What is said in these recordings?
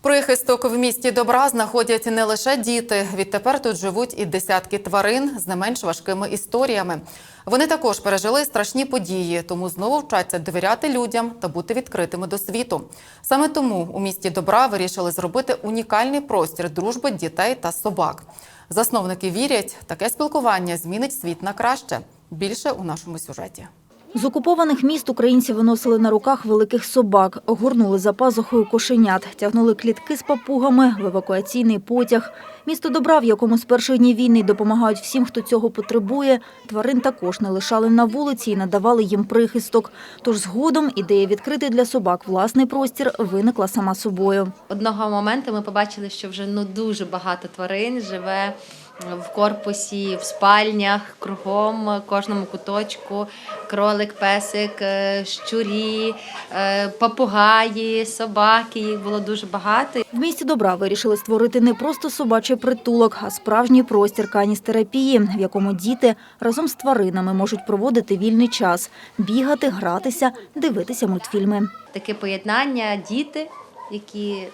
Прихисток в місті добра знаходять не лише діти. Відтепер тут живуть і десятки тварин з не менш важкими історіями. Вони також пережили страшні події, тому знову вчаться довіряти людям та бути відкритими до світу. Саме тому у місті добра вирішили зробити унікальний простір дружби дітей та собак. Засновники вірять, таке спілкування змінить світ на краще. Більше у нашому сюжеті. З окупованих міст українці виносили на руках великих собак, огорнули за пазухою кошенят, тягнули клітки з папугами в евакуаційний потяг. Місто добра, в якому з перших днів війни допомагають всім, хто цього потребує. Тварин також не лишали на вулиці і надавали їм прихисток. Тож згодом ідея відкрити для собак власний простір виникла сама собою. Одного моменту ми побачили, що вже ну дуже багато тварин живе в корпусі, в спальнях, кругом, кожному куточку. Кролик, песик, е, щурі, е, папугаї, собаки. Їх було дуже багато. В місті добра вирішили створити не просто собачий притулок, а справжній простір каністерапії, в якому діти разом з тваринами можуть проводити вільний час, бігати, гратися, дивитися мультфільми. Таке поєднання діти, які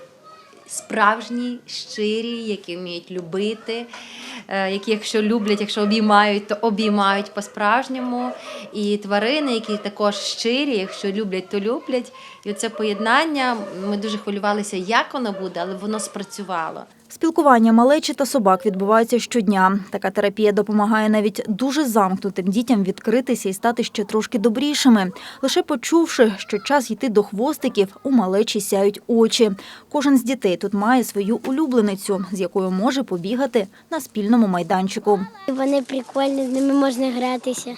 справжні, щирі, які вміють любити, е, які, якщо люблять, якщо обіймають, то обіймають по-справжньому. І тварини, які також щирі, якщо люблять, то люблять. І це поєднання. Ми дуже хвилювалися, як воно буде, але воно спрацювало. Спілкування малечі та собак відбувається щодня. Така терапія допомагає навіть дуже замкнутим дітям відкритися і стати ще трошки добрішими. Лише почувши, що час йти до хвостиків, у малечі сяють очі. Кожен з дітей тут має свою улюбленицю, з якою може побігати на спільному майданчику. Вони прикольні, з ними можна гратися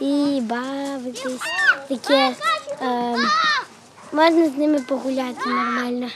і бавитись. Таке е, можна з ними погуляти нормально.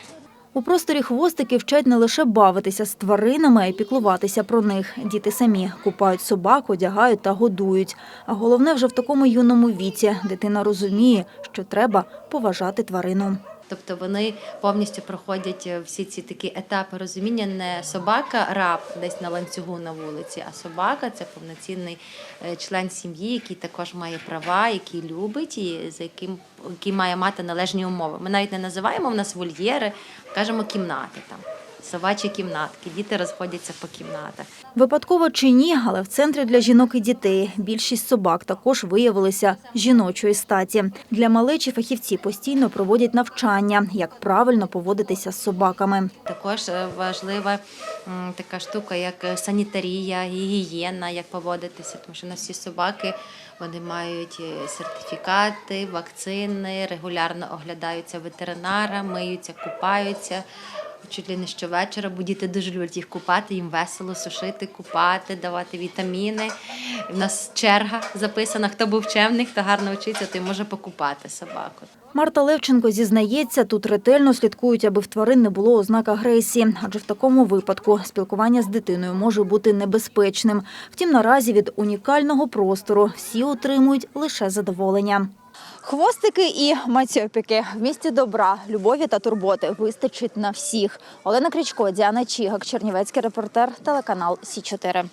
У просторі хвостики вчать не лише бавитися з тваринами, а й піклуватися про них. Діти самі купають собак, одягають та годують. А головне вже в такому юному віці дитина розуміє, що треба поважати тварину. Тобто вони повністю проходять е, всі ці такі етапи розуміння. Не собака раб десь на ланцюгу на вулиці, а собака це повноцінний е, член сім'ї, який також має права, який любить і за яким який має мати належні умови. Ми навіть не називаємо в нас вольєри, кажемо кімнати там. Собачі кімнатки, діти розходяться по кімнатах. Випадково чи ні, але в центрі для жінок і дітей більшість собак також виявилися жіночої статі. Для малечі фахівці постійно проводять навчання, як правильно поводитися з собаками. Також е, важлива така штука, як е, санітарія, гігієна, як поводитися, тому що на всі собаки вони мають е, сертифікати, вакцини, регулярно оглядаються ветеринара, миються, купаються. Чуть ли не щовечора, бо діти дуже люблять їх купати, їм весело сушити, купати, давати вітаміни. У нас черга записана, хто був чемний, хто гарно вчиться, той може покупати собаку. Марта Левченко зізнається, тут ретельно слідкують, аби в тварин не було ознак агресії, адже в такому випадку спілкування з дитиною може бути небезпечним. Втім, наразі від унікального простору всі отримують лише задоволення. Хвостики і мацьопіки в місті добра, любові та турботи. Вистачить на всіх. Олена Крічко, Діана Чігак, Чернівецький репортер, телеканал Сі 4